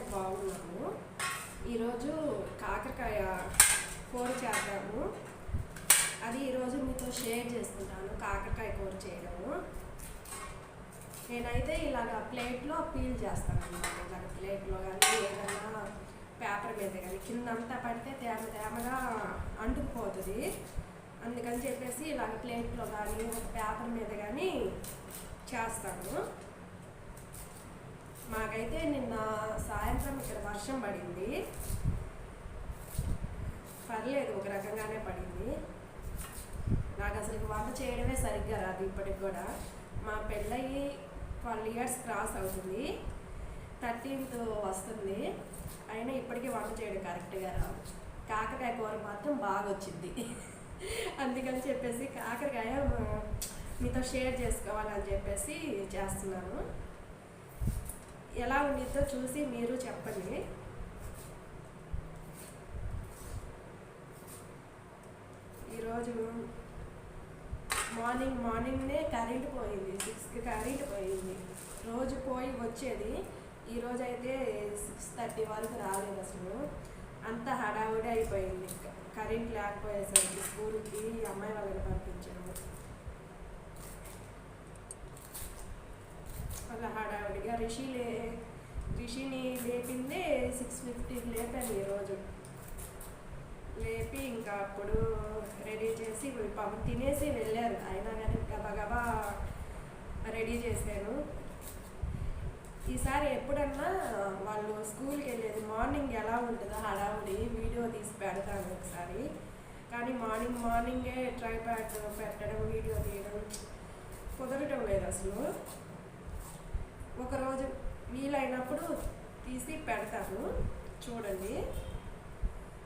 అయితే బాగున్నాము. ఈరోజు కాకరకాయ కూర చేద్దాము. అది ఈరోజు మీతో షేర్ చేస్తున్నాను కాకరకాయ కూర చేయడము. నేనైతే ఇలాగ ప్లేట్లో పీల్ చేస్తాను అనమాట ఇలాగ ప్లేట్లో కానీ ఏదైనా పేపర్ మీద కానీ కిందంతా పడితే తేమ తేమగా అంటుకుపోతుంది. అందుకని చెప్పేసి ఇలాగ ప్లేట్లో కానీ పేపర్ మీద కానీ చేస్తాను. మాకైతే నిన్న సాయంత్రం ఇక్కడ వర్షం పడింది. పర్లేదు ఒక రకంగానే పడింది. నాకు అసలు వంట చేయడమే సరిగ్గా రాదు ఇప్పటికి కూడా. మా పెళ్ళయి ట్వెల్వ్ ఇయర్స్ క్రాస్ అవుతుంది. థర్టీన్త్ వస్తుంది. అయినా ఇప్పటికీ వంట చేయడం కరెక్ట్గా రాదు. కాకరకాయ కూర మాత్రం బాగా వచ్చింది అందుకని చెప్పేసి కాకరకాయ మీతో షేర్ చేసుకోవాలని చెప్పేసి చేస్తున్నాను. ఎలా ఉండిద్దో చూసి మీరు చెప్పండి. ఈరోజు మార్నింగ్ మార్నింగ్నే కరెంట్ పోయింది సిక్స్కి కరెంట్ పోయింది. రోజు పోయి వచ్చేది ఈరోజు అయితే సిక్స్ థర్టీ వరకు రాలేదు అసలు. అంత హడావుడి అయిపోయింది. కరెంట్ లేకపోయేసరికి స్కూల్కి అమ్మాయి వాళ్ళని పంపించాము అలా హడావుడిగా రిషి లే రిషిని లేపిందే సిక్స్ ఫిఫ్టీ లేపాను ఈరోజు లేపి ఇంకా అప్పుడు రెడీ చేసి పాపం తినేసి వెళ్ళారు. అయినా కానీ గబగబా రెడీ చేశాను ఈసారి ఎప్పుడన్నా వాళ్ళు స్కూల్కి వెళ్ళేది మార్నింగ్ ఎలా ఉంటుందో హడావుడి వీడియో తీసి పెడతాను ఒకసారి. కానీ మార్నింగ్ మార్నింగే ట్రైప్యాడ్ పెట్టడం వీడియో తీయడం కుదరటం లేదు అసలు. ఒకరోజు వీలైనప్పుడు తీసి పెడతాను చూడండి.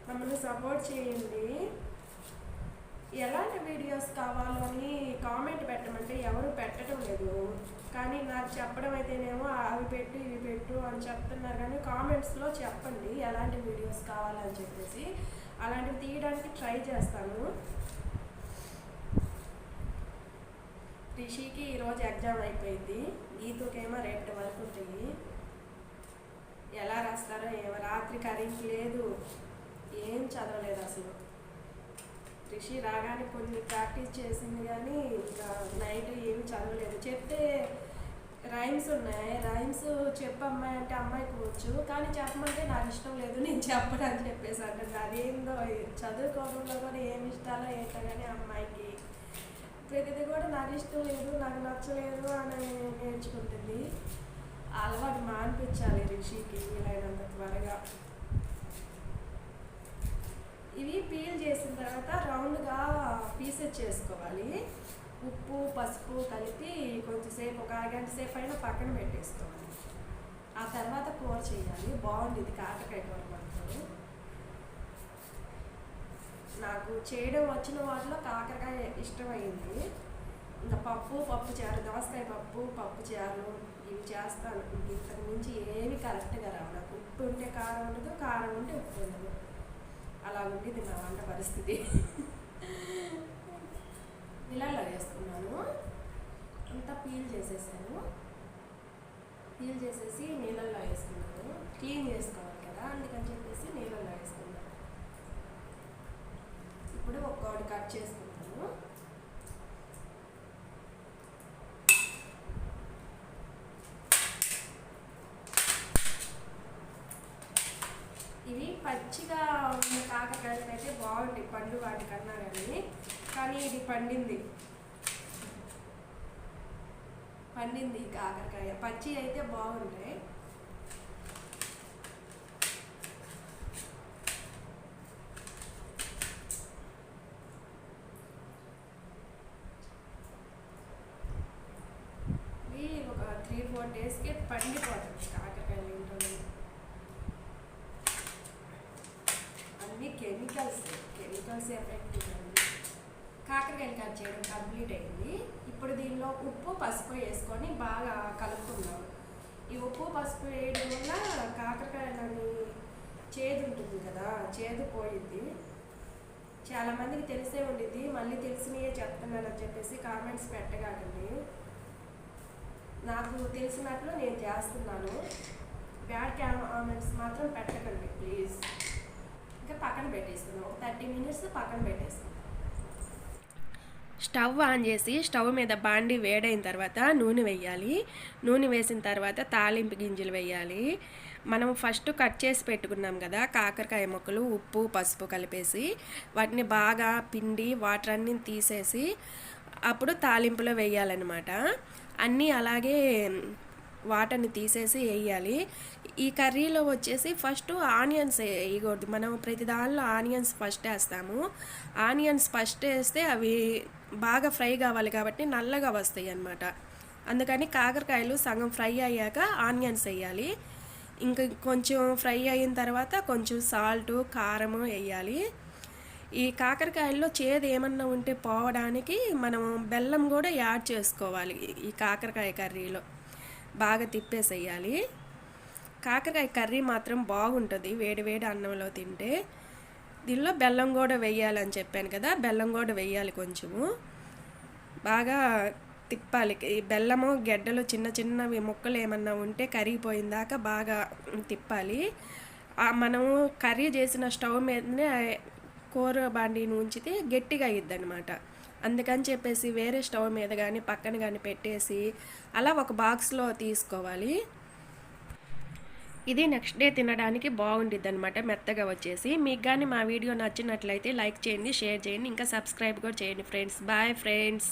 మమ్మల్ని సపోర్ట్ చేయండి. ఎలాంటి వీడియోస్ కావాలో అని కామెంట్ పెట్టమంటే ఎవరు పెట్టడం లేదు. కానీ నాకు చెప్పడం అయితేనేమో అవి పెట్టు ఇవి పెట్టు అని చెప్తున్నారు కానీ కామెంట్స్లో చెప్పండి ఎలాంటి వీడియోస్ కావాలని చెప్పేసి. అలాంటివి తీయడానికి ట్రై చేస్తాను రిషికి ఈరోజు ఎగ్జామ్ అయిపోయింది గీతుకేమో రేపటి వరకు ఉంటాయి. ఎలా రాస్తారో ఏమో. రాత్రి కరెంట్ లేదు. ఏం చదవలేదు అసలు. రిషి రాగానే కొన్ని ప్రాక్టీస్ చేసింది కానీ ఇంకా నైట్ ఏమి చదవలేదు. చెప్తే రైమ్స్ ఉన్నాయి. రైమ్స్ చెప్పమ్మాయి అంటే అమ్మాయికి కూర్చు కానీ చెప్పమంటే నాకు ఇష్టం లేదు. నేను చెప్పను అని చెప్పేసి అంటే అదేందో చదువుకోవడంలో కూడా ఏమి ఇష్టాలో ఏంటో కానీ అమ్మాయికి ప్రతిదీ కూడా నాకు ఇష్టం లేదు నాకు నచ్చలేదు అని నేర్చుకుంటుంది. అలవాటు మానిపించాలి రిషికి వీలైనంత త్వరగా. ఇవి పీల్ చేసిన తర్వాత రౌండ్గా పీసెస్ చేసుకోవాలి. ఉప్పు పసుపు కలిపి కొంచెంసేపు ఒక అరగంట సేపు అయినా పక్కన పెట్టేసుకోవాలి. ఆ తర్వాత కూర చేయాలి. బాగుంది కాకరకాయ కూర మాత్రం. నాకు చేయడం వచ్చిన వాటిలో కాకరకాయ ఇష్టమైంది. ఇంకా పప్పు పప్పు చారు దోసకాయ పప్పు పప్పు చారు ఇవి చేస్తాను. ఇంతకు మించి ఏమి కరెక్ట్గా రావు. నాకు ఉప్పు ఉంటే కారం ఉండదు కారం ఉంటే ఉప్పు ఉండదు అలా ఉండేది నా వంట పరిస్థితి. నీళ్ళల్లో వేసుకున్నాను. అంతా పీల్ చేసేసాను. పీల్ చేసేసి నీళ్ళల్లో వేసుకున్నాను. క్లీన్ చేసుకోవాలి కదా అందుకని చెప్పేసి నీళ్ళల్లో వేసుకున్నాను. ఇప్పుడు ఒక్కొక్కటి కట్ చేసుకుంటాను ఇవి పచ్చిగా ఉన్న కాకరకాయలు అయితే బాగుంటాయి. పండు వాటికన్నా కానీ. కానీ ఇది పండింది. పండింది కాకరకాయ. పచ్చి అయితే బాగుంటాయి ఇవి ఒక త్రీ ఫోర్ డేస్కే పండిపోతుంది కాకరకాయలు ఏంటో అన్నీ కెమికల్స్ కెమికల్స్ ఎఫెక్ట్ ఇవ్వండి. కాకరకాయలు కట్ చేయడం కంప్లీట్ అయింది. ఇప్పుడు దీనిలో ఉప్పు పసుపు వేసుకొని బాగా కలుపుకుందాం. ఈ ఉప్పు పసుపు వేయడం వల్ల కాకరకాయలని చేదు ఉంటుంది కదా చేదు పోయింది చాలా మందికి తెలిసే ఉండిద్ది. మళ్ళీ తెలిసినయే చెప్తున్నానని చెప్పేసి కామెంట్స్ పెట్టగాకండి నాకు తెలిసినట్లు నేను చేస్తున్నాను. బ్యాడ్ కామెంట్స్ మాత్రం పెట్టకండి ప్లీజ్ ఇంకా పక్కన పెట్టేసుకుందాం ఒక థర్టీ మినిట్స్ పక్కన పెట్టేసుకుందాం స్టవ్ ఆన్ చేసి స్టవ్ మీద బాండి వేడైన తర్వాత నూనె వేయాలి. నూనె వేసిన తర్వాత తాలింపు గింజలు వేయాలి. మనం ఫస్ట్ కట్ చేసి పెట్టుకున్నాం కదా కాకరకాయ ముక్కలు ఉప్పు పసుపు కలిపేసి వాటిని బాగా పిండి వాటర్ అన్నీ తీసేసి అప్పుడు తాలింపులో వేయాలన్నమాట. అన్నీ అలాగే వాటర్ని తీసేసి వేయాలి. ఈ కర్రీలో వచ్చేసి ఫస్ట్ ఆనియన్స్ వేయకూడదు. మనం ప్రతి దానిలో ఆనియన్స్ ఫస్ట్ వేస్తాము. ఆనియన్స్ ఫస్ట్ వేస్తే అవి బాగా ఫ్రై కావాలి కాబట్టి నల్లగా వస్తాయి అన్నమాట. అందుకని కాకరకాయలు సగం ఫ్రై అయ్యాక ఆనియన్స్ వేయాలి. ఇంకా కొంచెం ఫ్రై అయిన తర్వాత కొంచెం సాల్ట్ కారము వేయాలి. ఈ కాకరకాయల్లో చేదు ఏమన్నా ఉంటే పోవడానికి మనం బెల్లం కూడా యాడ్ చేసుకోవాలి ఈ కాకరకాయ కర్రీలో. బాగా తిప్పేసేయాలి. కాకరకాయ కర్రీ మాత్రం బాగుంటుంది. వేడి వేడి అన్నంలో తింటే. దీనిలో బెల్లం కూడా వేయాలని చెప్పాను కదా బెల్లం కూడా వేయాలి కొంచెము. బాగా తిప్పాలి. ఈ బెల్లము గెడ్డలు చిన్న చిన్నవి ముక్కలు ఏమన్నా ఉంటే కరిగిపోయిన దాకా బాగా తిప్పాలి. మనము కర్రీ చేసిన స్టవ్ మీదనే కూర బాండీని ఉంచితే గట్టిగా అయ్యిద్ది అనమాట అందుకని చెప్పేసి వేరే స్టవ్ మీద కానీ పక్కన కానీ పెట్టేసి అలా ఒక బాక్స్లో తీసుకోవాలి. ఇది నెక్స్ట్ డే తినడానికి బాగుండిద్ది అనమాట మెత్తగా వచ్చేసి. మీకు కానీ మా వీడియో నచ్చినట్లయితే లైక్ చేయండి షేర్ చేయండి ఇంకా సబ్స్క్రైబ్ కూడా చేయండి ఫ్రెండ్స్. Bye friends.